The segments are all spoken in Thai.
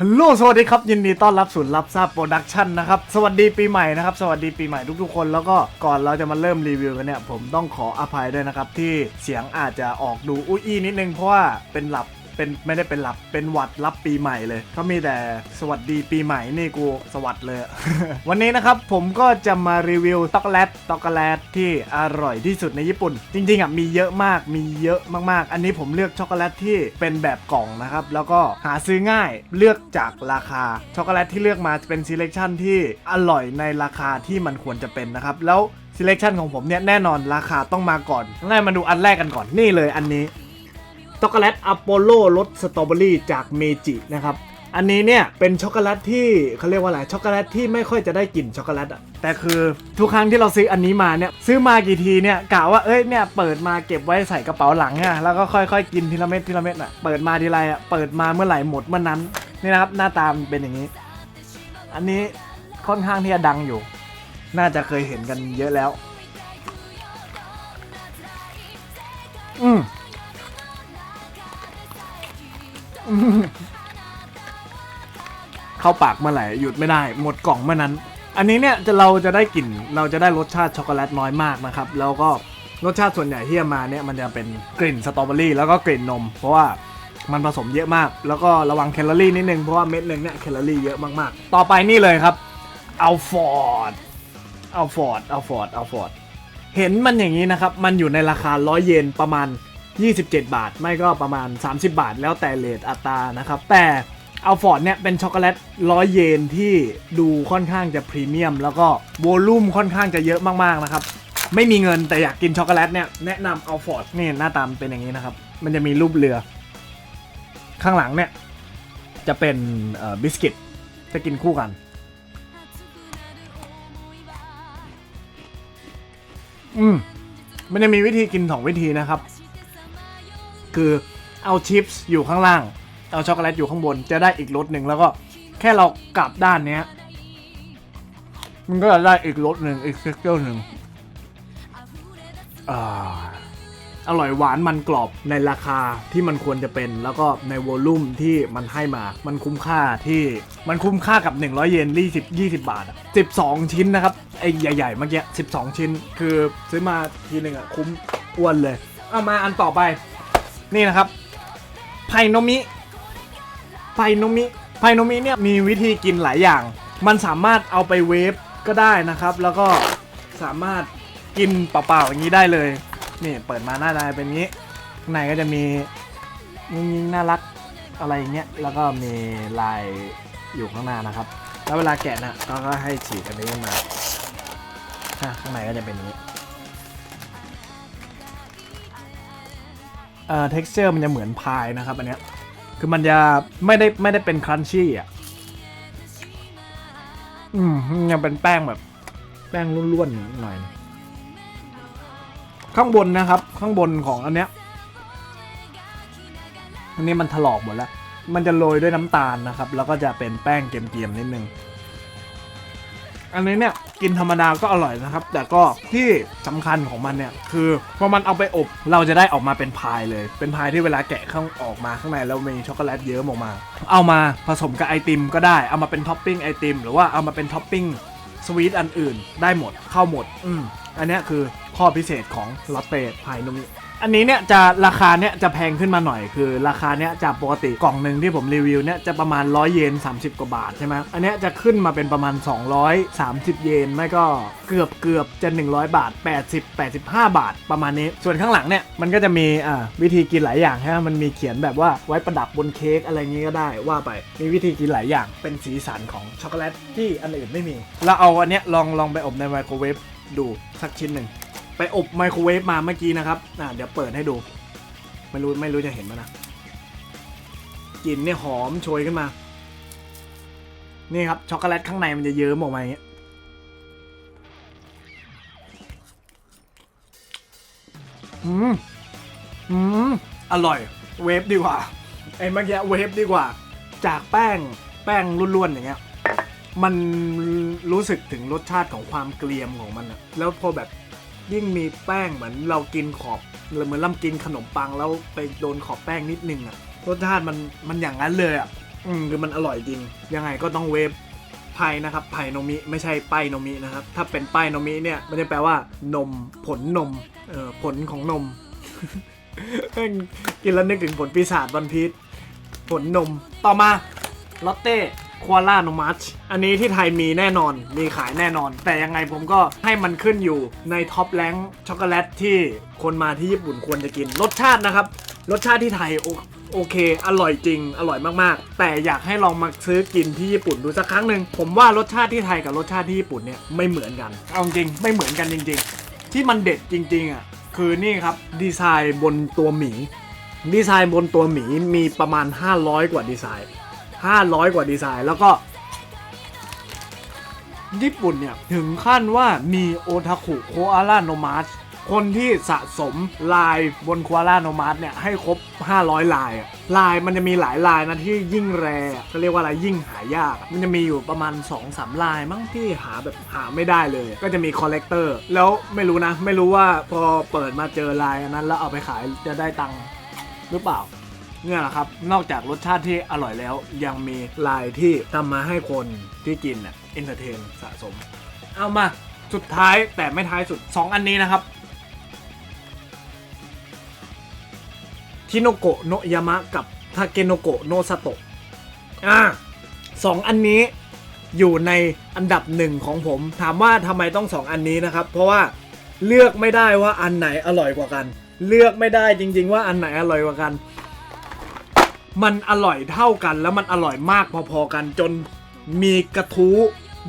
ฮัลโหลสวัสดีครับ ยินดีต้อนรับสู่รับทราบโปรดักชันนะครับ สวัสดีปีใหม่นะครับ สวัสดีปีใหม่ทุกๆคน แล้วก็ก่อนเราจะมาเริ่มรีวิวกันเนี่ย ผมต้องขออภัยด้วยนะครับ ที่เสียงอาจจะออกดูอุ้ยนิดนึง เพราะว่าเป็นหลับ เป็นไม่ได้เป็นหลับเป็นหวัดรับปีใหม่เลยเขามีแต่สวัสดีปีใหม่นี่กูสวัสดเลย วันนี้นะครับผมก็จะมารีวิวช็อกโกแลตช็อกโกแลตที่อร่อยที่สุดในญี่ปุ่น จริงๆอะมีเยอะมากมีเยอะมากๆ อันนี้ผมเลือกช็อกโกแลตที่เป็นแบบกล่องนะครับ แล้วก็หาซื้อง่ายเลือกจากราคาช็อกโกแลตที่เลือกมาจะเป็น selection ที่อร่อยในราคาที่มันควรจะเป็นนะครับแล้ว selection ของผมเนี่ยแน่นอนราคาต้องมาก่อนงั้นมาดูอันแรกกันก่อนนี่เลยอันนี้ ช็อกโกแลตอโปโลรสสตรอเบอรี่จากเมจินะครับ อันนี้เนี่ยเป็นช็อกโกแลตที่เขาเรียกว่าอะไรช็อกโกแลตที่ไม่ค่อยจะได้กลิ่นช็อกโกแลตอะแต่คือทุกครั้งที่เราซื้ออันนี้มาเนี่ยซื้อมากี่ทีเนี่ยกะว่าเอ้ยเนี่ยเปิดมาเก็บไว้ใส่กระเป๋าหลังอะแล้วก็ค่อยๆกินทีละเม็ดทีละเม็ดอะเปิดมาทีไรอะเปิดมาเมื่อไหร่หมดเมื่อนั้นนี่นะครับหน้าตามเป็นอย่างนี้ อันนี้ค่อนข้างที่จะดังอยู่ น่าจะเคยเห็นกันเยอะแล้ว อืม เข้าปากเมื่อไหร่หยุดไม่ได้ หมดกล่องเมื่อนั้น อันนี้เนี่ยจะเราจะได้กลิ่นเราจะได้รสชาติช็อกโกแลตน้อยมากนะครับ แล้วก็รสชาติส่วนใหญ่ที่จะมาเนี่ยมันจะเป็นกลิ่นสตรอเบอรี่แล้วก็กลิ่นนม เพราะว่ามันผสมเยอะมาก แล้วก็ระวังแคลอรี่นิดนึงเพราะว่าเม็ดหนึ่งเนี่ยแคลอรี่เยอะมากๆ ต่อไปนี่เลยครับอัลฟอร์ดอัลฟอร์ดอัลฟอร์ดอัลฟอร์ดเห็นมันอย่างนี้นะครับ มันอยู่ในราคา 100 เยนประมาณ 27 บาท ไม่ก็ประมาณ 30 บาท แล้วแต่เลทอัตรานะครับ แต่อัลฟอร์ดเนี่ยเป็นช็อกโกแลตร้อยเยนที่ดูค่อนข้างจะพรีเมียม แล้วก็โวลูมค่อนข้างจะเยอะมากๆนะครับ ไม่มีเงินแต่อยากกินช็อกโกแลตเนี่ยแนะนำอัลฟอร์ดนี่หน้าตามเป็นอย่างนี้นะครับ มันจะมีรูปเรือ ข้างหลังเนี่ยจะเป็นบิสกิตจะกินคู่กันอืมมันจะมีวิธีกินสองวิธีนะครับ คือเอาชิปส์อยู่ข้างล่าง เอาช็อกโกแลตอยู่ข้างบน จะได้อีกรสหนึ่งแล้วก็แค่เรากลับด้านเนี้ย มันก็จะได้อีกรสหนึ่งอีกเท็กเจอร์หนึ่งอร่อยหวานมันกรอบในราคาที่มันควรจะเป็น แล้วก็ในวอลลุ่มที่มันให้มา มันคุ้มค่าที่มันคุ้มค่ากับ 100 เยน20 20 บาท 12 ชิ้นนะครับไอ้ใหญ่ๆเมื่อกี้12 ชิ้น คือซื้อมาทีหนึ่งอะคุ้มอ้วนเลย เอามาอันต่อไป นี่นะครับไพโนมิไพโนมิไพโนมิเนี่ยมีวิธีกินหลายอย่าง มันสามารถเอาไปเวฟก็ได้นะครับ แล้วก็สามารถกินเปล่าๆอย่างนี้ได้เลยนี่เปิดมาหน้าตาเป็นงนี้ข้างในก็จะมียิงๆน่ารักอะไรอย่างเงี้ยแล้วก็มีลายอยู่ข้างหน้านะครับ แล้วเวลาแกะนะก็ให้ฉีกอันนี้ขึ้นมาข้างในก็จะเป็นอย่างนี้ เอ่อ texture มันจะเหมือนพายนะครับอันเนี้ยคือมันจะไม่ได้ไม่ได้เป็นครันชี่อะอืมยังเป็นแป้งแบบ แป้งร่วนๆหน่อย ข้างบนนะครับ ข้างบนของอันเนี้ยอันนี้มันถลอกหมดแล้ว มันจะโรยด้วยน้ำตาลนะครับ แล้วก็จะเป็นแป้งเกรียมๆนิดนึง อันนี้เนี่ยกินธรรมดาก็อร่อยนะครับ แต่ก็ที่สำคัญของมันเนี่ยคือพอมันเอาไปอบเราจะได้ออกมาเป็นพายเลย เป็นพายที่เวลาแกะข้างออกมาข้างในแล้วมีช็อกโกแลตเยิ้มออกมา เอามาผสมกับไอติมก็ได้เอามาเป็นท็อปปิ้งไอติมหรือว่าเอามาเป็นท็อปปิ้งสวีทอันอื่นได้หมดเข้าหมด อืมอันนี้คือข้อพิเศษของลอตเต้พายนมิ อันนี้เนี่ยจะราคาเนี่ยจะแพงขึ้นมาหน่อยคือ ราคาเนี่ยจากปกติกล่องหนึ่งที่ผมรีวิวเนี่ยจะประมาณ 100 เยน 30 กว่าบาทใช่ไหมอันเนี้ยจะขึ้นมาเป็นประมาณ 230 เยน ไม่ก็เกือบเกือบจะ 100 บาท 80 85 บาทประมาณนี้ ส่วนข้างหลังเนี่ยมันก็จะมีอ่าวิธีกินหลายอย่างใช่ไหมมันมีเขียนแบบว่าไว้ประดับบนเค้กอะไรงี้ก็ได้ว่าไปมีวิธีกินหลายอย่างเป็นสีสันของช็อกโกแลตที่อันอื่นไม่มีเราเอาอันเนี้ยลองลองไปอบในไมโครเวฟดูสักชิ้นหนึ่ง ไปอบไมโครเวฟมาเมื่อกี้นะครับอ่าเดี๋ยวเปิดให้ดู ไม่รู้ไม่รู้จะเห็นไหมนะกลิ่นเนี่ยหอมโชยขึ้นมา นี่ครับช็อกโกแลตข้างในมันจะเยิ้มออกมาอย่างเงี้ยอืมอืมอร่อย เวฟดีกว่าไอ้เมื่อกี้เวฟดีกว่า จากแป้งแป้งล้วนๆอย่างเงี้ยมันรู้สึกถึงรสชาติของความเกรียมของมันอะแล้วพอแบบ ยิ่งมีแป้งเหมือนเรากินขอบเหมือนเรากินขนมปังแล้วไปโดนขอบแป้งนิดนึงอะรสชาติมันมันอย่างนั้นเลยอะอืมคือมันอร่อยจริง ยังไงก็ต้องเวฟไผ่นะครับไผ่โนมิไม่ใช่ป้ายโนมินะครับ ถ้าเป็นป้ายโนมิเนี่ยมันจะแปลว่านมผลนมเอ่อผลของนมกินแล้วนึกถึงผลปีศาจวันพีชผลนมต่อมาลอตเต้ ควาล่าโนมัชอันนี้ที่ไทยมีแน่นอน มีขายแน่นอน แต่ยังไงผมก็ให้มันขึ้นอยู่ในท็อปแรงช็อกโกแลตที่คนมาที่ญี่ปุ่นควรจะกิน รสชาตินะครับ รสชาติที่ไทยโอโอเค อร่อยจริง อร่อยมากๆ แต่อยากให้ลองมาซื้อกินที่ญี่ปุ่นดูสักครั้งหนึ่ง ผมว่ารสชาติที่ไทยกับรสชาติที่ญี่ปุ่นเนี่ยไม่เหมือนกัน เอาจริง ไม่เหมือนกันจริง ๆ ที่มันเด็ดจริงๆอะ คือนี่ครับ ดีไซน์บนตัวหมี ดีไซน์บนตัวหมีมีประมาณ 500 กว่าดีไซน์ 500 กว่าดีไซน์ แล้วก็ ญี่ปุ่นเนี่ย ถึงขั้นว่ามีโอทาคุโคอาล่าโนมาสคนที่สะสมลายบนโคอาล่าโนมาสเนี่ย ให้ครบ 500 ลายอะลายมันจะมีหลายลายนะที่ยิ่งแรก็เรียกว่าอะไรยิ่งหายาก มันจะมีอยู่ประมาณ 2-3ลายมั้งที่หาแบบหาไม่ได้เลย ก็จะมีคอลเลกเตอร์แล้วไม่รู้นะ ไม่รู้ว่าพอเปิดมาเจอลายอันนั้นแล้วเอาไปขายจะได้ตังค์หรือเปล่า เนี่ยแหละครับ นอกจากรสชาติที่อร่อยแล้ว ยังมีลายที่ทำมาให้คนที่กินเน่ยเอนเตอร์เทนสะสม เอามาสุดท้ายแต่ไม่ท้ายสุด 2 อันนี้นะครับทิโนโกะโนยามะกับทาเกโนโกะโนซาโตะอ่าสองอันนี้อยู่ในอันดับหนึ่งของผม ถามว่าทำไมต้องสองอันนี้นะครับ เพราะว่าเลือกไม่ได้ว่าอันไหนอร่อยกว่ากัน เลือกไม่ได้จริง ๆ ว่าอันไหนอร่อยกว่ากัน มันอร่อยเท่ากันแล้วมันอร่อยมากพอๆกันจนมีกระทู้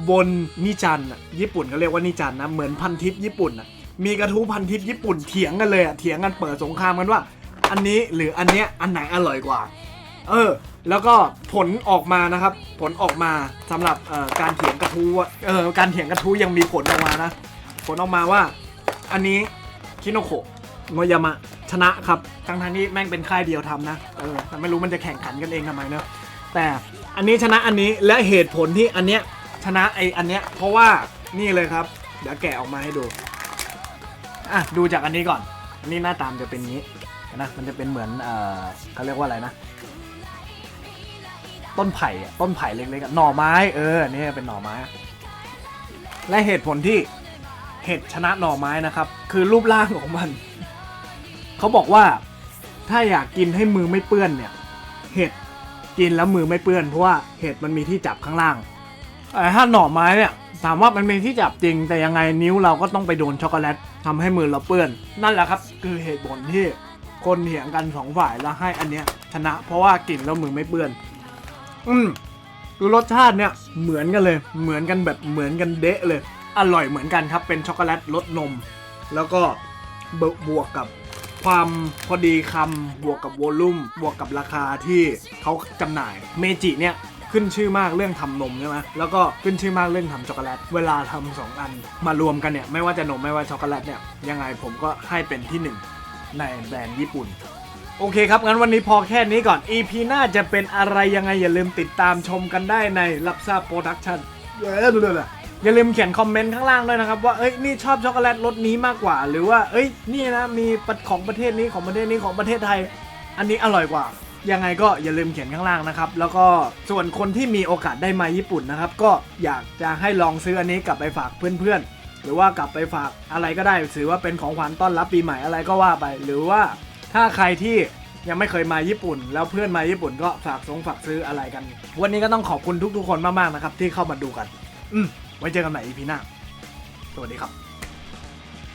บนนิจันอะญี่ปุ่นเขาเรียกว่านิจันนะเหมือนพันทิปญี่ปุ่นอะมีกระทู้พันทิปญี่ปุ่นเถียงกันเลยอะเถียงกันเปิดสงครามกันว่า อันนี้หรืออันเนี้ยอันไหนอร่อยกว่า เออ แล้วก็ผลออกมานะครับ ผลออกมาสำหรับเอ่อการเถียงกระทู้เออการเถียงกระทู้ยังมีผลออกมานะ ผลออกมาว่า อันนี้คิโนโคะโนยามะ ชนะครับทั้งทางที่แม่งเป็นค่ายเดียวทำนะเออแต่ไม่รู้มันจะแข่งขันกันเองทำไมเนอะแต่อันนี้ชนะอันนี้และเหตุผลที่อันเนี้ยชนะไออันเนี้ยเพราะว่านี่เลยครับ เดี๋ยวแกะออกมาให้ดูอะดูจากอันนี้ก่อน อันนี้หน้าตามจะเป็นงี้นะมันจะเป็นเหมือนเออเขาเรียกว่าอะไรนะ ต้นไผ่ต้นไผ่เล็กๆหน่อไม้เออนี่เป็นหน่อไม้ และเหตุผลที่เห็ดชนะหน่อไม้นะครับ คือรูปร่างของมัน เขาบอกว่าถ้าอยากกินให้มือไม่เปื้อนเนี่ย เห็ดกินแล้วมือไม่เปื้อนเพราะว่าเห็ดมันมีที่จับข้างล่างแต่ถ้าหน่อไม้เนี่ยถามว่ามันมีที่จับจริง แต่ยังไงนิ้วเราก็ต้องไปโดนช็อกโกแลตทำให้มือเราเปื้อน นั่นแหละครับ คือเหตุผลที่คนเถียงกันสองฝ่ายแล้วให้อันเนี้ยชนะ เพราะว่ากินแล้วมือไม่เปื้อน อืมคือรสชาติเนี่ยเหมือนกันเลย เหมือนกันแบบเหมือนกันเดะเลย อร่อยเหมือนกันครับเป็นช็อกโกแลตรสนม แล้วก็บบวกกับ ความพอดีคำบวกกับวอลลุ่มบวกกับราคาที่เขาจำหน่ายเมจิเนี่ยขึ้นชื่อมากเรื่องทำนมใช่ไหมแล้วก็ขึ้นชื่อมากเรื่องทำช็อกโกแลต เวลาทำสองอันมารวมกันเนี่ย ไม่ว่าจะนมไม่ว่าช็อกโกแลตเนี่ย ยังไงผมก็ให้เป็นที่หนึ่งในแบรนด์ญี่ปุ่น โอเคครับ งั้นวันนี้พอแค่นี้ก่อน EP หน้าจะเป็นอะไรยังไงอย่าลืมติดตามชมกันได้ในรับทราบโปรดักชั่นเย้ดูเลย อย่าลืมเขียนคอมเมนต์ข้างล่างด้วยนะครับว่าเอ้ยนี่ชอบช็อกโกแลตรสนี้มากกว่า หรือว่าเอ้ยนี่นะมีของประเทศนี้ของประเทศนี้ของประเทศไทย อันนี้อร่อยกว่า ยังไงก็อย่าลืมเขียนข้างล่างนะครับ แล้วก็ส่วนคนที่มีโอกาสได้มาญี่ปุ่นนะครับ ก็อยากจะให้ลองซื้ออันนี้กลับไปฝากเพื่อนๆ หรือว่ากลับไปฝากอะไรก็ได้ถือว่าเป็นของขวัญต้อนรับปีใหม่อะไรก็ว่าไป หรือว่าถ้าใครที่ยังไม่เคยมาญี่ปุ่น แล้วเพื่อนมาญี่ปุ่นก็ฝากสงฝากซื้ออะไรกัน วันนี้ก็ต้องขอบคุณทุกๆคนมากๆนะครับที่เข้ามาดูกัน อืม ไว้เจอกันใหม่ EP หน้า สวัสดีครับ